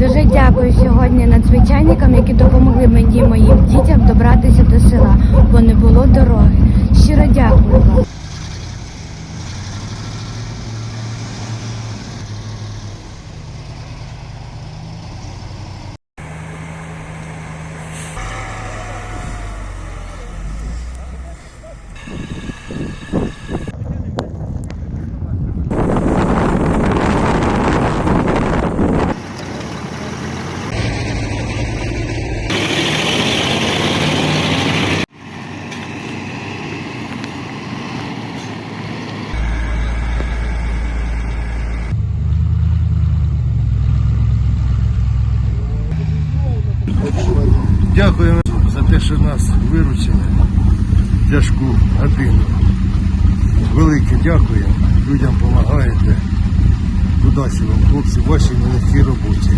Дуже дякую сьогодні надзвичайникам, які допомогли мені моїм дітям добратися до села, бо не було дороги. Щиро дякую вам. Дякуємо за те, що нас виручили тяжку годину. Велике дякуємо. Людям допомагаєте. Удачі вам, хлопці, вашій нелегкій роботі.